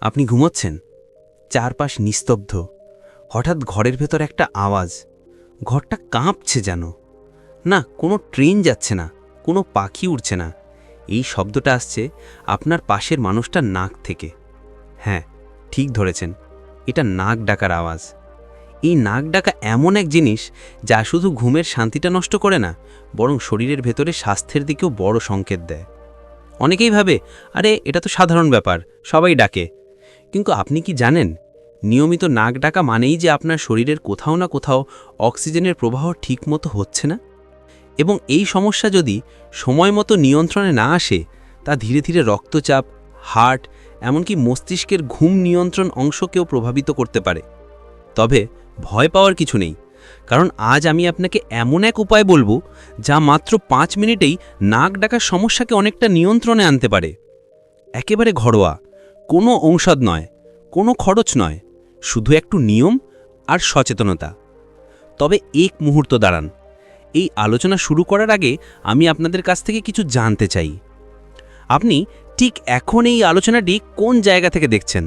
আপনি ঘুমোচ্ছেন? চারপাশ নিস্তব্ধ। হঠাৎ ঘরের ভেতর একটা আওয়াজ। ঘরটা কাঁপছে যেন। না, কোনো ট্রেন যাচ্ছে না, কোনো পাখি উড়ছে না। এই শব্দটা আসছে আপনার পাশের মানুষটার নাক থেকে। হ্যাঁ ঠিক ধরেছেন। এটা নাক ডাকার আওয়াজ। এই নাক ডাকা এমন এক জিনিস যা শুধু ঘুমের শান্তিটা নষ্ট করে না, বরং শরীরের ভেতরে স্বাস্থ্যের দিকেও বড় সংকেত দেয়। অনেকেই ভাবে, আরে, এটা তো সাধারণ ব্যাপার, সবাই ডাকে। কিন্তু আপনি কি জানেন? নিয়মিত নাক ডাকা মানেই যে আপনার শরীরের কোথাও না কোথাও অক্সিজেনের প্রবাহ ঠিকমতো হচ্ছে না? এবং এই সমস্যা যদি সময় মতো নিয়ন্ত্রণে না আসে, তা ধীরে ধীরে রক্তচাপ, হার্ট, এমনকি মস্তিষ্কের ঘুম নিয়ন্ত্রণ অংশকেও প্রভাবিত করতে পারে। তবে ভয় পাওয়ার কিছু নেই, কারণ আজ আমি আপনাকে এমন এক উপায় বলব যা মাত্র পাঁচ মিনিটেই নাক ডাকার সমস্যাকে অনেকটা নিয়ন্ত্রণে আনতে পারে। একেবারে ঘরোয়া। কোনো ঔষধ নয়, কোনো খরচ নয়, শুধু একটু নিয়ম আর সচেতনতা। তবে এক মুহূর্ত দাঁড়ান, এই আলোচনা শুরু করার আগে আমি আপনাদের কাছ থেকে কিছু জানতে চাই। আপনি ঠিক এখন এই আলোচনাটি কোন জায়গা থেকে দেখছেন?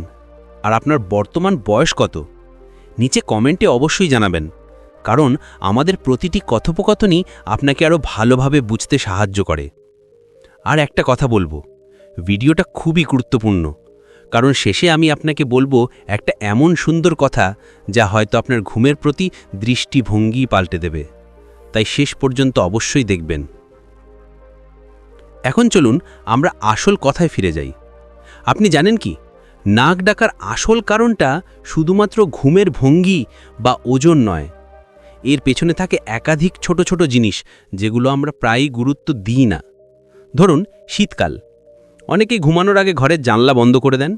আর আপনার বর্তমান বয়স কত? নিচে কমেন্টে অবশ্যই জানাবেন, কারণ আমাদের প্রতিটি কথোপকথনই আপনাকে আরও ভালোভাবে বুঝতে সাহায্য করে। আর একটা কথা বলব, ভিডিওটা খুবই গুরুত্বপূর্ণ। কারণ শেষে আমি আপনাকে বলব, একটা এমন সুন্দর কথা যা হয়তো আপনার ঘুমের প্রতি দৃষ্টিভঙ্গি পাল্টে দেবে। তাই শেষ পর্যন্ত অবশ্যই দেখবেন। এখন চলুন আমরা আসল কথায় ফিরে যাই। আপনি জানেন কি? নাক ডাকার আসল কারণটা শুধুমাত্র ঘুমের ভঙ্গি বা ওজন নয়। এর পেছনে থাকে একাধিক ছোট ছোট জিনিস যেগুলো আমরা প্রায়ই গুরুত্ব দিই না। ধরুন, শীতকাল। অনেকেই ঘুমানোর আগে ঘরের জানলা বন্ধ করে দেন,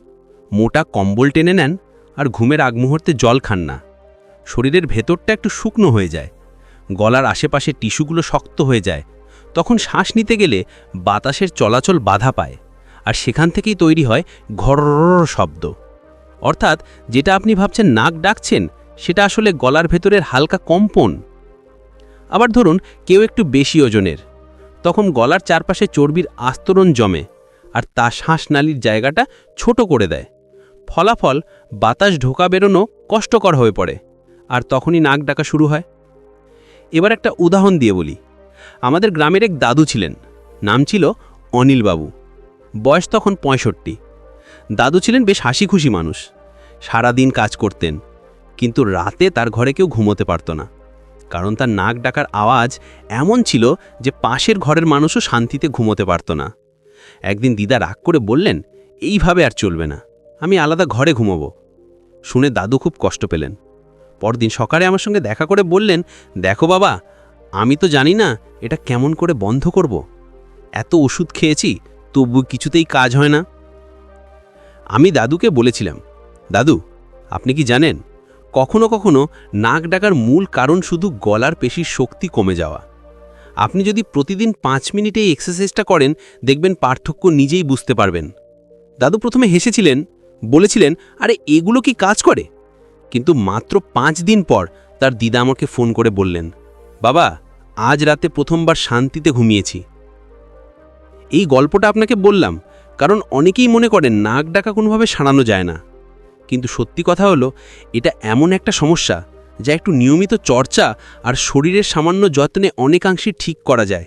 মোটা কম্বল টেনে নেন আর ঘুমের আগ মুহূর্তে জল খান না। শরীরের ভেতরটা একটু শুকনো হয়ে যায়, গলার আশেপাশে টিস্যুগুলো শক্ত হয়ে যায়, তখন শ্বাস নিতে গেলে বাতাসের চলাচল বাধা পায় আর সেখান থেকেই তৈরি হয় ঘর শব্দ। অর্থাৎ যেটা আপনি ভাবছেন নাক ডাকছেন, সেটা আসলে গলার ভেতরের হালকা কম্পন। আবার ধরুন কেউ একটু বেশি ওজনের, তখন গলার চারপাশে চর্বির আস্তরণ জমে আর তা শ্বাসনালীর জায়গাটা ছোট করে দেয়। ফলাফল, বাতাস ঢোকা বেরোনো কষ্টকর হয়ে পড়ে, আর তখনই নাক ডাকা শুরু হয়। এবার একটা উদাহরণ দিয়ে বলি। আমাদের গ্রামের এক দাদু ছিলেন, নাম ছিল অনিলবাবু বয়স তখন পঁয়ষট্টি। দাদু ছিলেন বেশ হাসি খুশি মানুষ। সারাদিন কাজ করতেন, কিন্তু রাতে তার ঘরে কেউ ঘুমোতে পারত না। কারণ তার নাক ডাকার আওয়াজ এমন ছিল যে পাশের ঘরের মানুষও শান্তিতে ঘুমোতে পারত না। একদিন দিদা রাগ করে বললেন, এইভাবে আর চলবে না, আমি আলাদা ঘরে ঘুমোবো। শুনে দাদু খুব কষ্ট পেলেন। পরদিন সকালে আমার সঙ্গে দেখা করে বললেন, দেখো বাবা, আমি তো জানি না এটা কেমন করে বন্ধ করব। এত ওষুধ খেয়েছি, তবু কিছুতেই কাজ হয় না। আমি দাদুকে বলেছিলাম, দাদু, আপনি কি জানেন, কখনো কখনো নাক ডাকার মূল কারণ শুধু গলার পেশির শক্তি কমে যাওয়া। আপনি যদি প্রতিদিন পাঁচ মিনিটে এই এক্সারসাইজটা করেন, দেখবেন পার্থক্য নিজেই বুঝতে পারবেন। দাদু প্রথমে হেসেছিলেন, বলেছিলেন, আরে, এগুলো কি কাজ করে? কিন্তু মাত্র পাঁচ দিন পর তার দিদা আমাকে ফোন করে বললেন, বাবা, আজ রাতে প্রথমবার শান্তিতে ঘুমিয়েছি। এই গল্পটা আপনাকে বললাম, কারণ অনেকেই মনে করেন নাক ডাকা কোনোভাবে সারানো যায় না। কিন্তু সত্যি কথা হলো, এটা এমন একটা সমস্যা যা একটু নিয়মিত চর্চা আর শরীরের সামান্য যত্নে অনেকাংশে ঠিক করা যায়।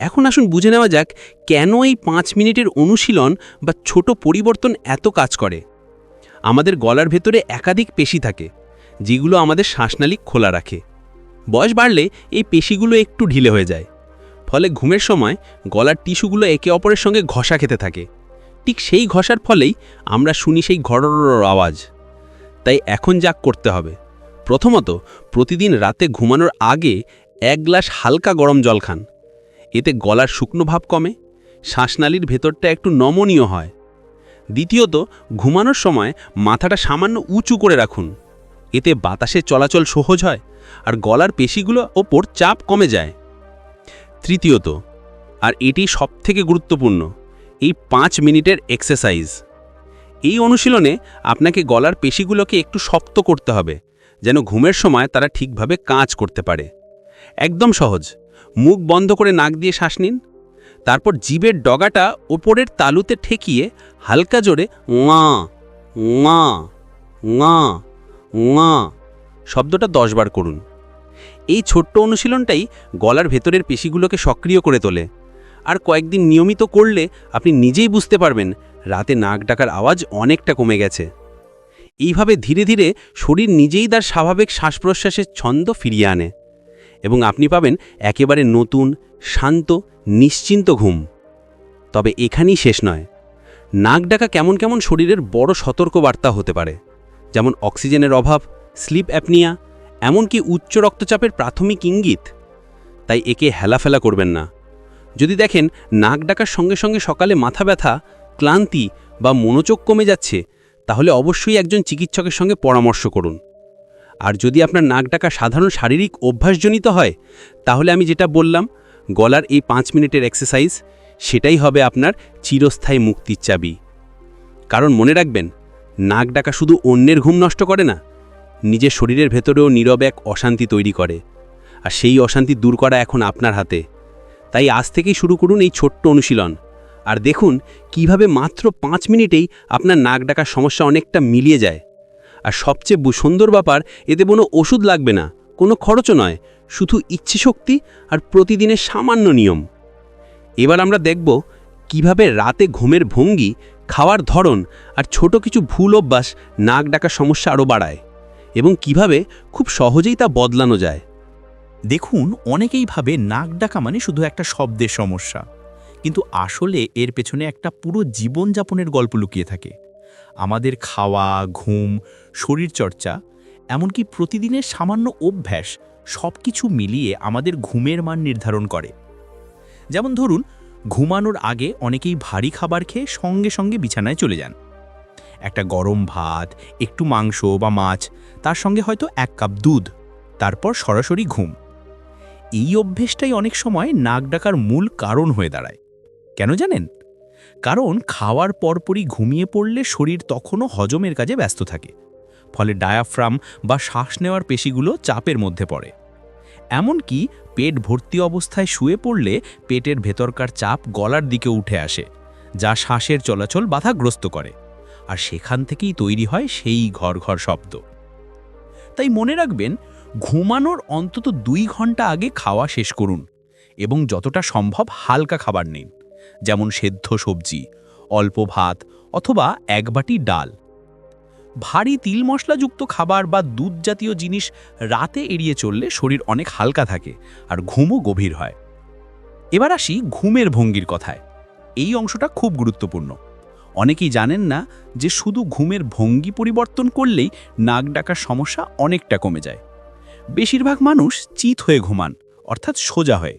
এখন আসুন বুঝে নেওয়া যাক, কেন এই পাঁচ মিনিটের অনুশীলন বা ছোট পরিবর্তন এত কাজ করে? আমাদের গলার ভেতরে একাধিক পেশি থাকে, যেগুলো আমাদের শ্বাসনালী খোলা রাখে। বয়স বাড়লে এই পেশিগুলো একটু ঢিলে হয়ে যায়। ফলে ঘুমের সময় গলার টিস্যুগুলো একে অপরের সঙ্গে ঘষা খেতে থাকে। ঠিক সেই ঘষার ফলেই আমরা শুনি সেই ঘর আওয়াজ। তাই এখন যা করতে হবে। প্রথমত, প্রতিদিন রাতে ঘুমানোর আগে এক গ্লাস হালকা গরম জল খান। এতে গলার শুকনো ভাব কমে, শ্বাসনালীর ভেতরটা একটু নমনীয় হয়। দ্বিতীয়ত, ঘুমানোর সময় মাথাটা সামান্য উঁচু করে রাখুন। এতে বাতাসের চলাচল সহজ হয় আর গলার পেশিগুলো ওপর চাপ কমে যায়। তৃতীয়ত, আর এটি সবথেকে গুরুত্বপূর্ণ, এই পাঁচ মিনিটের এক্সারসাইজ। এই অনুশীলনে আপনাকে গলার পেশিগুলোকে একটু শক্ত করতে হবে। যেন ঘুমের সময় তারা ঠিকভাবে কাজ করতে পারে। একদম সহজ। মুখ বন্ধ করে নাক দিয়ে শ্বাস নিন। তারপর জিভের ডগাটা ওপরের তালুতে ঠেকিয়ে হালকা জোরে ওয়া ঙা ঙা ঙা শব্দটা দশবার করুন। এই ছোট্ট অনুশীলনটাই গলার ভেতরের পেশিগুলোকে সক্রিয় করে তোলে। আর কয়েকদিন নিয়মিত করলে আপনি নিজেই বুঝতে পারবেন, রাতে নাক ডাকার আওয়াজ অনেকটা কমে গেছে। এইভাবে ধীরে ধীরে শরীর নিজেই তার স্বাভাবিক শ্বাস প্রশ্বাসের ছন্দ ফিরিয়ে আনে এবং আপনি পাবেন একেবারে নতুন, শান্ত, নিশ্চিন্ত ঘুম। তবে এখানেই শেষ নয়। নাক ডাকা কেমন কেমন শরীরের বড় সতর্কবার্তা হতে পারে, যেমন অক্সিজেনের অভাব, স্লিপ অ্যাপনিয়া, এমনকি উচ্চ রক্তচাপের প্রাথমিক ইঙ্গিত। তাই একে হেলাফেলা করবেন না। যদি দেখেন নাক ডাকার সঙ্গে সঙ্গে সকালে মাথা ব্যথা, ক্লান্তি বা মনোযোগ কমে যাচ্ছে তাহলে অবশ্যই একজন চিকিৎসকের সঙ্গে পরামর্শ করুন। আর যদি আপনার নাক ডাকা সাধারণ শারীরিক অভ্যাসজনিত হয়, তাহলে আমি যেটা বললাম, গলার এই পাঁচ মিনিটের এক্সারসাইজ সেটাই হবে আপনার চিরস্থায়ী মুক্তির চাবি। কারণ মনে রাখবেন, নাক ডাকা শুধু অন্যের ঘুম নষ্ট করে না, নিজের শরীরের ভেতরেও নীরব এক অশান্তি তৈরি করে। আর সেই অশান্তি দূর করা এখন আপনার হাতে। তাই আজ থেকেই শুরু করুন এই ছোট্ট অনুশীলন। আর দেখুন কীভাবে মাত্র পাঁচ মিনিটেই আপনার নাক ডাকার সমস্যা অনেকটা মিলিয়ে যায়। আর সবচেয়ে সুন্দর ব্যাপার, এতে কোনো ওষুধ লাগবে না, কোনো খরচও নয়, শুধু ইচ্ছে শক্তি আর প্রতিদিনের সামান্য নিয়ম। এবার আমরা দেখব কীভাবে রাতে ঘুমের ভঙ্গি, খাওয়ার ধরন আর ছোট কিছু ভুল অভ্যাস নাক ডাকার সমস্যা আরও বাড়ায় এবং কীভাবে খুব সহজেই তা বদলানো যায়। দেখুন, অনেকেই ভাবে নাক ডাকা মানে শুধু একটা শব্দের সমস্যা। কিন্তু আসলে এর পেছনে একটা পুরো জীবনযাপনের গল্প লুকিয়ে থাকে। আমাদের খাওয়া, ঘুম, শরীরচর্চা, এমনকি প্রতিদিনের সামান্য অভ্যাস সব কিছু মিলিয়ে আমাদের ঘুমের মান নির্ধারণ করে। যেমন ধরুন, ঘুমানোর আগে অনেকেই ভারী খাবার খেয়ে সঙ্গে সঙ্গে বিছানায় চলে যান। একটা গরম ভাত, একটু মাংস বা মাছ, তার সঙ্গে হয়তো এক কাপ দুধ, তারপর সরাসরি ঘুম। এই অভ্যেসটাই অনেক সময় নাক ডাকার মূল কারণ হয়ে দাঁড়ায়। কেন জানেন? কারণ খাওয়ার পরপরই ঘুমিয়ে পড়লে শরীর তখনও হজমের কাজে ব্যস্ত থাকে। ফলে ডায়াফ্রাম বা শ্বাস নেওয়ার পেশিগুলো চাপের মধ্যে পড়ে। এমনকি পেট ভর্তি অবস্থায় শুয়ে পড়লে পেটের ভেতরকার চাপ গলার দিকে উঠে আসে, যা শ্বাসের চলাচল বাধাগ্রস্ত করে। আর সেখান থেকেই তৈরি হয় সেই ঘর ঘর শব্দ। তাই মনে রাখবেন, ঘুমানোর অন্তত দুই ঘণ্টা আগে খাওয়া শেষ করুন এবং যতটা সম্ভব হালকা খাবার নিন। যেমন সেদ্ধ সবজি, অল্প ভাত অথবা এক বাটি ডাল। ভারী তিল মশলাযুক্ত খাবার বা দুধ জাতীয় জিনিস রাতে এড়িয়ে চললে শরীর অনেক হালকা থাকে আর ঘুমও গভীর হয়। এবার আসি ঘুমের ভঙ্গির কথায়। এই অংশটা খুব গুরুত্বপূর্ণ। অনেকেই জানেন না যে শুধু ঘুমের ভঙ্গি পরিবর্তন করলেই নাক ডাকার সমস্যা অনেকটা কমে যায়। বেশিরভাগ মানুষ চিত হয়ে ঘুমান, অর্থাৎ সোজা হয়ে।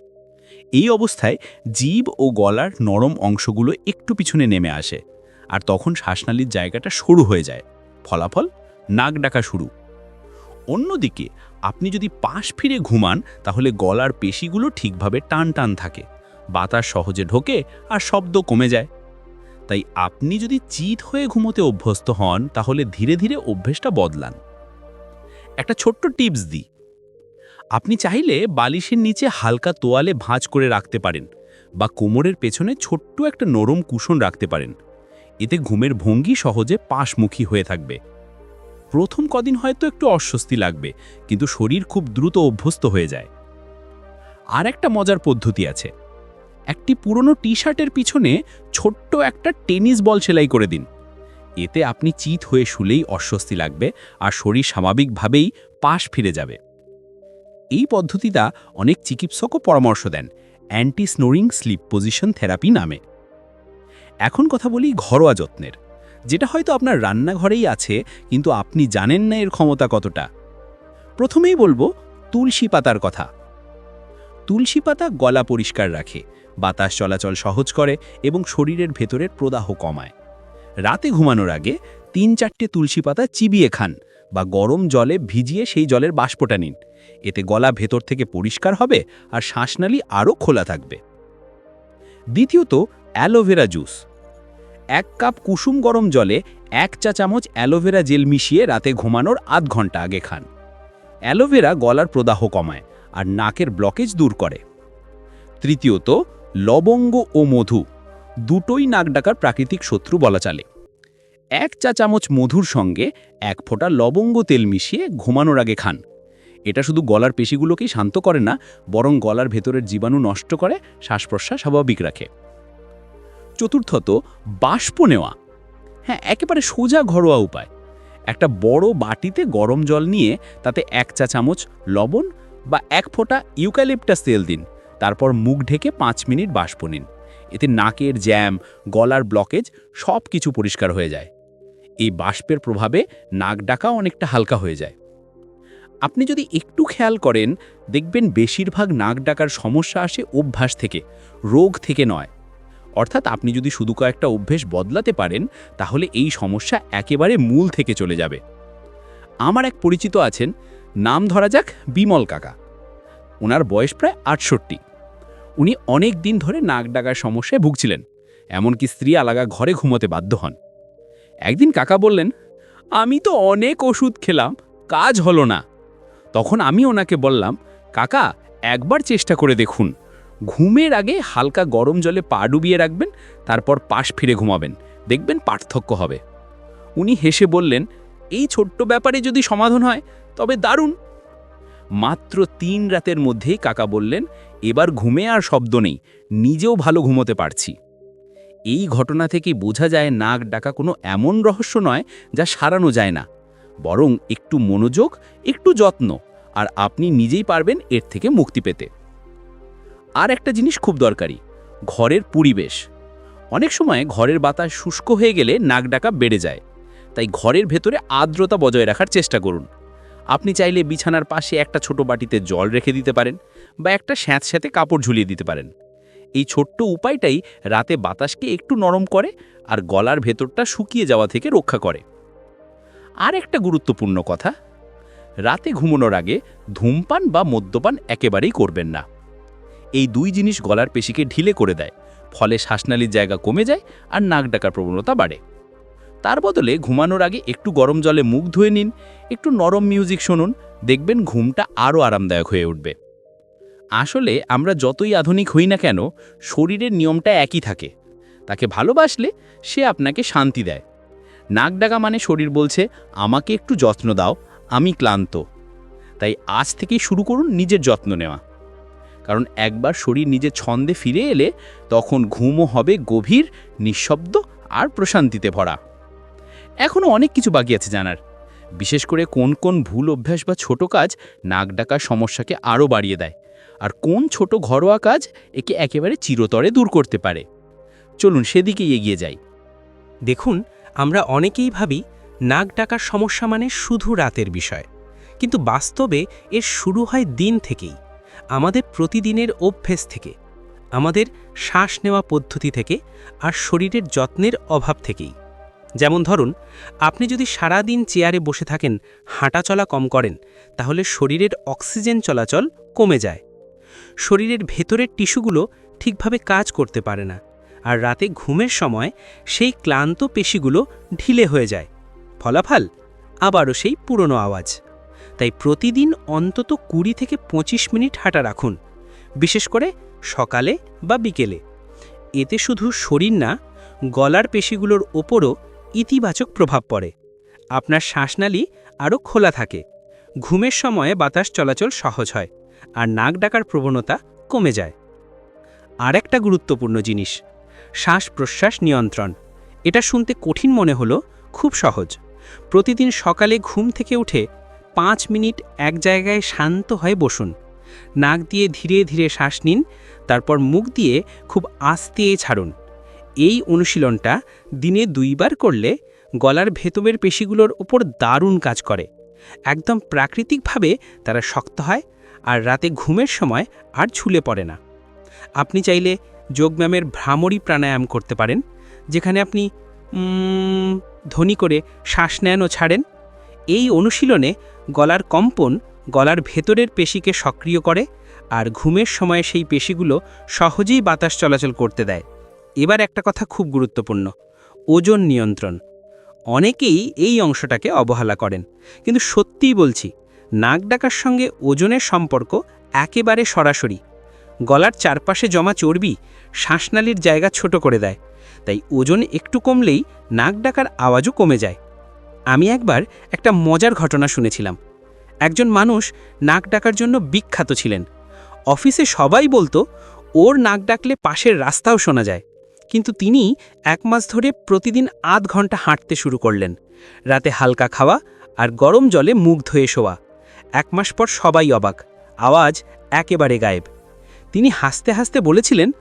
এই অবস্থায় জীব ও গলার নরম অংশগুলো একটু পিছনে নেমে আসে আর তখন শ্বাসনালীর জায়গাটা সরু হয়ে যায়। ফলাফল, নাক ডাকা শুরু। অন্যদিকে, আপনি যদি পাশ ফিরে ঘুমান, তাহলে গলার পেশিগুলো ঠিকভাবে টান টান থাকে, বাতাস সহজে ঢোকে আর শব্দ কমে যায়। তাই আপনি যদি চিত হয়ে ঘুমোতে অভ্যস্ত হন, তাহলে ধীরে ধীরে অভ্যেসটা বদলান। একটা ছোট্ট টিপস দিই। আপনি চাইলে বালিশের নিচে হালকা তোয়ালে ভাঁজ করে রাখতে পারেন বা কোমরের পেছনে ছোট্ট একটা নরম কুশন রাখতে পারেন। এতে ঘুমের ভঙ্গি সহজে পাশমুখী হয়ে থাকবে। প্রথম কদিন হয়তো একটু অস্বস্তি লাগবে, কিন্তু শরীর খুব দ্রুত অভ্যস্ত হয়ে যায়। আর একটা মজার পদ্ধতি আছে। একটি পুরনো টি শার্টের পিছনে ছোট্ট একটা টেনিস বল সেলাই করে দিন। এতে আপনি চিত হয়ে শুলেই অস্বস্তি লাগবে আর শরীর স্বাভাবিকভাবেই পাশ ফিরে যাবে। এই পদ্ধতিটা অনেক চিকিৎসকও পরামর্শ দেন anti snoring sleep position therapy নামে। এখন কথা বলি ঘরোয়া যত্নের, যেটা হয়তো আপনার রান্নাঘরেই আছে, কিন্তু আপনি জানেন না এর ক্ষমতা কতটা। প্রথমেই বলব তুলসী পাতার কথা। তুলসী পাতা গলা পরিষ্কার রাখে, বাতাস চলাচল সহজ করে এবং শরীরের ভেতরের প্রদাহ কমায়। রাতে ঘুমানোর আগে তিন চারটে তুলসী পাতা চিবিয়ে খান বা গরম জলে ভিজিয়ে সেই জলের বাষ্পটা নিন। এতে গলা ভেতর থেকে পরিষ্কার হবে আর শ্বাসনালী আরও খোলা থাকবে। দ্বিতীয়ত অ্যালোভেরা জুস। এক কাপ কুসুম গরম জলে এক চা চামচ অ্যালোভেরা জেল মিশিয়ে রাতে ঘুমানোর আধ ঘণ্টা আগে খান। অ্যালোভেরা গলার প্রদাহ কমায় আর নাকের ব্লকেজ দূর করে। তৃতীয়ত, লবঙ্গ ও মধু। দুটোই নাক ডাকার প্রাকৃতিক শত্রু বলা চলে। এক চা চামচ মধুর সঙ্গে এক ফোঁটা লবঙ্গ তেল মিশিয়ে ঘুমানোর আগে খান। এটা শুধু গলার পেশিগুলোকেই শান্ত করে না, বরং গলার ভেতরের জীবাণু নষ্ট করে শ্বাস প্রশ্বাস স্বাভাবিক রাখে। চতুর্থত, বাষ্প নেওয়া। হ্যাঁ একেবারে সোজা ঘরোয়া উপায়। একটা বড় বাটিতে গরম জল নিয়ে তাতে এক চা চামচ লবণ বা এক ফোঁটা ইউক্যালিপটাস তেল দিন। তারপর মুখ ঢেকে পাঁচ মিনিট বাষ্প নিন। এতে নাকের জ্যাম, গলার ব্লকেজ সব কিছু পরিষ্কার হয়ে যায়। এই বাষ্পের প্রভাবে নাক ডাকা অনেকটা হালকা হয়ে যায়। আপনি যদি একটু খেয়াল করেন, দেখবেন বেশিরভাগ নাক ডাকার সমস্যা আসে অভ্যাস থেকে, রোগ থেকে নয়। অর্থাৎ আপনি যদি শুধু কয়েকটা অভ্যেস বদলাতে পারেন, তাহলে এই সমস্যা একেবারে মূল থেকে চলে যাবে। আমার এক পরিচিত আছেন, নাম ধরা যাক বিমল কাকা। ওনার বয়স প্রায় আটষট্টি। উনি অনেক দিন ধরে নাক ডাকার সমস্যায় ভুগছিলেন, এমনকি স্ত্রী আলাগা ঘরে ঘুমোতে বাধ্য হন। একদিন কাকা বললেন, আমি তো অনেক ওষুধ খেলাম, কাজ হলো না। তখন আমি ওনাকে বললাম, কাকা, একবার চেষ্টা করে দেখুন। ঘুমের আগে হালকা গরম জলে পা ডুবিয়ে রাখবেন, তারপর পাশ ফিরে ঘুমাবেন। দেখবেন পার্থক্য হবে। উনি হেসে বললেন, এই ছোট্ট ব্যাপারে যদি সমাধান হয়, তবে দারুণ। মাত্র তিন রাতের মধ্যেই কাকা বললেন, এবার ঘুমে আর শব্দ নেই, নিজেও ভালো ঘুমোতে পারছি। এই ঘটনা থেকে বোঝা যায় নাক ডাকা কোনো এমন রহস্য নয় যা সারানো যায় না। বরং একটু মনোযোগ, একটু যত্ন, আর আপনি নিজেই পারবেন এর থেকে মুক্তি পেতে। আর একটা জিনিস খুব দরকারি, ঘরের পরিবেশ। অনেক সময় ঘরের বাতাস শুষ্ক হয়ে গেলে নাক ডাকা বেড়ে যায়। তাই ঘরের ভেতরে আর্দ্রতা বজায় রাখার চেষ্টা করুন। আপনি চাইলে বিছানার পাশে একটা ছোট বাটিতে জল রেখে দিতে পারেন বা একটা স্যাঁতস্যাঁতে কাপড় ঝুলিয়ে দিতে পারেন। এই ছোট্ট উপায়টাই রাতে বাতাসকে একটু নরম করে আর গলার ভেতরটা শুকিয়ে যাওয়া থেকে রক্ষা করে। আর একটা গুরুত্বপূর্ণ কথা, রাতে ঘুমানোর আগে ধূমপান বা মদ্যপান একেবারেই করবেন না। এই দুই জিনিস গলার পেশিকে ঢিলে করে দেয়, ফলে শ্বাসনালীর জায়গা কমে যায় আর নাক ডাকার প্রবণতা বাড়ে। তার বদলে ঘুমানোর আগে একটু গরম জলে মুখ ধুয়ে নিন, একটু নরম মিউজিক শুনুন, দেখবেন ঘুমটা আরও আরামদায়ক হয়ে উঠবে। আসলে আমরা যতই আধুনিক হই না কেন, শরীরের নিয়মটা একই থাকে। তাকে ভালোবাসলে সে আপনাকে শান্তি দেয়। নাক ডাকা মানে শরীর বলছে, আমাকে একটু যত্ন দাও, আমি ক্লান্ত। তাই আজ থেকেই শুরু করুন নিজের যত্ন নেওয়া। কারণ একবার শরীর নিজের ছন্দে ফিরে এলে তখন ঘুমও হবে গভীর, নিঃশব্দ আর প্রশান্তিতে ভরা। এখনও অনেক কিছু বাকি আছে জানার। বিশেষ করে কোন কোন ভুল অভ্যাস বা ছোট কাজ নাক ডাকার সমস্যাকে আরও বাড়িয়ে দেয়। আর কোন ছোট ঘরোয়া কাজ একে একেবারে চিরতরে দূর করতে পারে? চলুন সেদিকে এগিয়ে যাই। দেখুন, আমরা অনেকেই ভাবি নাক ডাকার সমস্যা মানে শুধু রাতের বিষয়। কিন্তু বাস্তবে এর শুরু হয় দিন থেকেই, আমাদের প্রতিদিনের অভ্যেস থেকে, আমাদের শ্বাস নেওয়া পদ্ধতি থেকে আর শরীরের যত্নের অভাব থেকেই। যেমন ধরুন, আপনি যদি সারা দিন চেয়ারে বসে থাকেন, হাঁটাচলা কম করেন, তাহলে শরীরের অক্সিজেন চলাচল কমে যায়। শরীরের ভেতরের টিস্যুগুলো ঠিকভাবে কাজ করতে পারে না। আর রাতে ঘুমের সময় সেই ক্লান্ত পেশিগুলো ঢিলে হয়ে যায়। ফলাফল? আবারও সেই পুরনো আওয়াজ। তাই প্রতিদিন অন্তত কুড়ি থেকে ২৫ মিনিট হাঁটা রাখুন। বিশেষ করে সকালে বা বিকেলে। এতে শুধু শরীর না, গলার পেশিগুলোর ওপরও ইতিবাচক প্রভাব পড়ে। আপনার শ্বাসনালী আরও খোলা থাকে। ঘুমের সময়ে বাতাস চলাচল সহজ হয়। আর নাক ডাকার প্রবণতা কমে যায়। আরেকটা গুরুত্বপূর্ণ জিনিস শ্বাস প্রশ্বাস নিয়ন্ত্রণ। এটা শুনতে কঠিন মনে হলো, খুব সহজ। প্রতিদিন সকালে ঘুম থেকে উঠে পাঁচ মিনিট এক জায়গায় শান্ত হয়ে বসুন। নাক দিয়ে ধীরে ধীরে শ্বাস নিন, তারপর মুখ দিয়ে খুব আস্তে ছাড়ুন। এই অনুশীলনটা দিনে দুইবার করলে গলার ভেতরের পেশিগুলোর ওপর দারুণ কাজ করে। একদম প্রাকৃতিকভাবে তারা শক্ত হয় আর রাতে ঘুমের সময় আর ঝুলে পড়ে না। আপনি চাইলে যোগব্যায়ামের ভ্রামরী প্রাণায়াম করতে পারেন, যেখানে আপনি ধ্বনি করে শ্বাস নেন ও ছাড়েন। এই অনুশীলনে গলার কম্পন গলার ভেতরের পেশিকে সক্রিয় করে আর ঘুমের সময় সেই পেশিগুলো সহজেই বাতাস চলাচল করতে দেয়। এবার একটা কথা খুব গুরুত্বপূর্ণ, ওজন নিয়ন্ত্রণ। অনেকেই এই অংশটাকে অবহেলা করেন, কিন্তু সত্যিই বলছি নাক ডাকার সঙ্গে ওজনের সম্পর্ক একেবারে সরাসরি। গলার চারপাশে জমা চর্বি শ্বাসনালীর জায়গা ছোট করে দেয়, তাই ওজন একটু কমলেই নাক ডাকার আওয়াজও কমে যায়। আমি একবার একটা মজার ঘটনা শুনেছিলাম। একজন মানুষ নাক ডাকার জন্য বিখ্যাত ছিলেন। অফিসে সবাই বলতো, ওর নাক ডাকলে পাশের রাস্তাও শোনা যায়। কিন্তু তিনি এক মাস ধরে প্রতিদিন আধ ঘণ্টা হাঁটতে শুরু করলেন। রাতে হালকা খাওয়া আর গরম জলে মুখ ধুয়ে শোয়া। এক মাস পর সবাই অবাক। আওয়াজ একেবারে গায়েব। তিনি হাসতে হাসতে বলেছিলেন,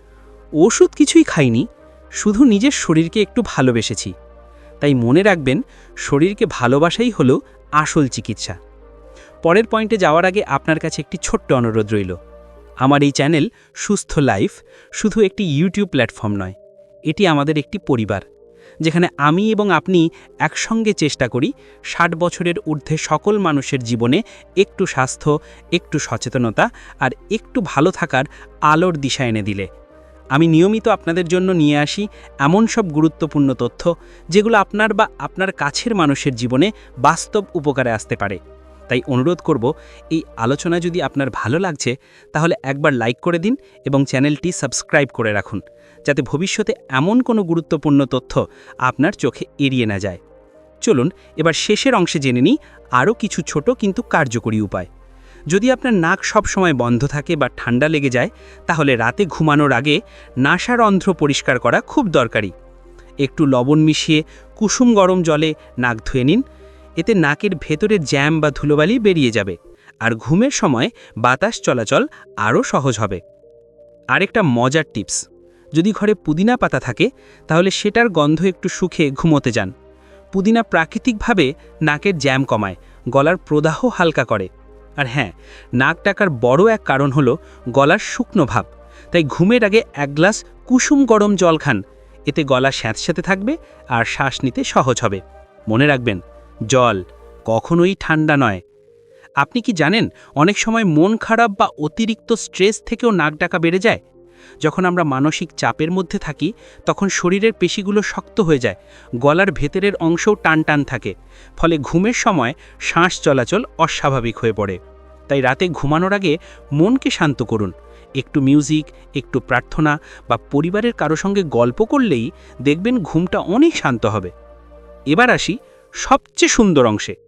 ওষুধ কিছুই খাইনি, শুধু নিজের শরীরকে একটু ভালোবেসেছি। তাই মনে রাখবেন, শরীরকে ভালোবাসাই হলো আসল চিকিৎসা। পরের পয়েন্টে যাওয়ার আগে আপনার কাছে একটি ছোট্ট অনুরোধ রইল। আমার এই চ্যানেল সুস্থ লাইফ শুধু একটি ইউটিউব প্ল্যাটফর্ম নয়, এটি আমাদের একটি পরিবার। যেখানে আমি এবং আপনি একসঙ্গে চেষ্টা করি ষাট বছরের ঊর্ধ্বে সকল মানুষের জীবনে একটু স্বাস্থ্য, একটু সচেতনতা আর একটু ভালো থাকার আলোর দিশা এনে দিলে। আমি নিয়মিত আপনাদের জন্য নিয়ে আসি এমন সব গুরুত্বপূর্ণ তথ্য যেগুলো আপনার বা আপনার কাছের মানুষের জীবনে বাস্তব উপকারে আসতে পারে। তাই অনুরোধ করব, এই আলোচনা যদি আপনার ভালো লাগছে, তাহলে একবার লাইক করে দিন এবং চ্যানেলটি সাবস্ক্রাইব করে রাখুন। যাতে ভবিষ্যতে এমন কোনো গুরুত্বপূর্ণ তথ্য আপনার চোখে এড়িয়ে না যায়। চলুন, এবার শেষের অংশে জেনে নিই আরও কিছু ছোট কিন্তু কার্যকরী উপায়। যদি আপনার নাক সব সময় বন্ধ থাকে বা ঠান্ডা লেগে যায়, তাহলে রাতে ঘুমানোর আগে নাসার অন্ধ্র পরিষ্কার করা খুব দরকারি। একটু লবণ মিশিয়ে কুসুম গরম জলে নাক ধুয়ে নিন। এতে নাকের ভেতরের জ্যাম বা ধুলোবালি বেরিয়ে যাবে আর ঘুমের সময় বাতাস চলাচল আরও সহজ হবে। আরেকটা মজার টিপস। যদি ঘরে পুদিনা পাতা থাকে, তাহলে সেটার গন্ধ একটু শুকে ঘুমোতে যান। পুদিনা প্রাকৃতিকভাবে নাকের জ্যাম কমায়, গলার প্রদাহ হালকা করে। আর হ্যাঁ নাক ডাকার বড় এক কারণ হলো গলার শুকনো ভাব। তাই ঘুমের আগে এক গ্লাস কুসুম গরম জল খান। এতে গলা স্যাঁতস্যাঁতে থাকবে আর শ্বাস নিতে সহজ হবে। মনে রাখবেন, জল কখনোই ঠান্ডা নয়। আপনি কি জানেন, অনেক সময় মন খারাপ বা অতিরিক্ত স্ট্রেস থেকেও নাক ডাকা বেড়ে যায়? যখন আমরা মানসিক চাপের মধ্যে থাকি, তখন শরীরের পেশিগুলো শক্ত হয়ে যায়, গলার ভেতরের অংশও টান টান থাকে, ফলে ঘুমের সময় শ্বাস চলাচল অস্বাভাবিক হয়ে পড়ে। তাই রাতে ঘুমানোর আগে মনকে শান্ত করুন, একটু মিউজিক, একটু প্রার্থনা বা পরিবারের কারও সঙ্গে গল্প করলেই দেখবেন ঘুমটা অনেক শান্ত হবে। এবার আসি সবচেয়ে সুন্দর অংশে।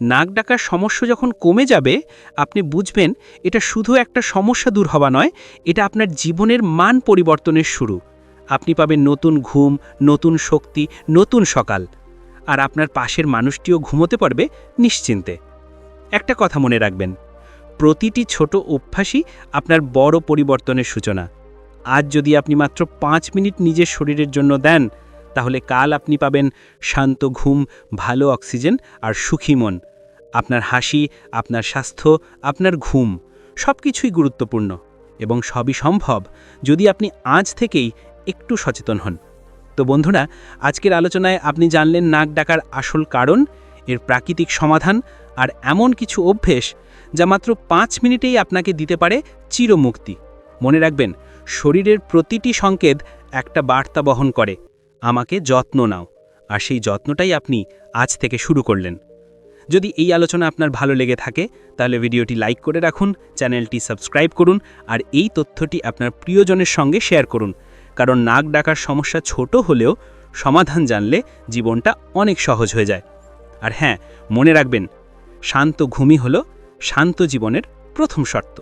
নাক ডাকার সমস্যা যখন কমে যাবে, আপনি বুঝবেন এটা শুধু একটা সমস্যা দূর হওয়া নয়, এটা আপনার জীবনের মান পরিবর্তনের শুরু। আপনি পাবেন নতুন ঘুম, নতুন শক্তি, নতুন সকাল। আর আপনার পাশের মানুষটিও ঘুমোতে পারবে নিশ্চিন্তে। একটা কথা মনে রাখবেন, প্রতিটি ছোট অভ্যাসই আপনার বড় পরিবর্তনের সূচনা। আজ যদি আপনি মাত্র পাঁচ মিনিট নিজের শরীরের জন্য দেন তাহলে কাল আপনি পাবেন শান্ত ঘুম, ভালো অক্সিজেন আর সুখী মন। আপনার হাসি, আপনার স্বাস্থ্য, আপনার ঘুম সব কিছুই গুরুত্বপূর্ণ এবং সবই সম্ভব যদি আপনি আজ থেকেই একটু সচেতন হন। তো বন্ধুরা, আজকের আলোচনায় আপনি জানলেন নাক ডাকার আসল কারণ, এর প্রাকৃতিক সমাধান আর এমন কিছু অভ্যেস যা মাত্র পাঁচ মিনিটেই আপনাকে দিতে পারে চিরমুক্তি। মনে রাখবেন, শরীরের প্রতিটি সংকেত একটা বার্তা বহন করে। আমাকে যত্ন নাও, আর সেই যত্নটাই আপনি আজ থেকে শুরু করলেন। যদি এই আলোচনা আপনার ভালো লেগে থাকে, তাহলে ভিডিওটি লাইক করে রাখুন, চ্যানেলটি সাবস্ক্রাইব করুন, আর এই তথ্যটি আপনার প্রিয়জনের সঙ্গে শেয়ার করুন। কারণ নাক ডাকার সমস্যা ছোট হলেও সমাধান জানলে জীবনটা অনেক সহজ হয়ে যায়। আর হ্যাঁ মনে রাখবেন, শান্ত ঘুমই হলো শান্ত জীবনের প্রথম শর্ত।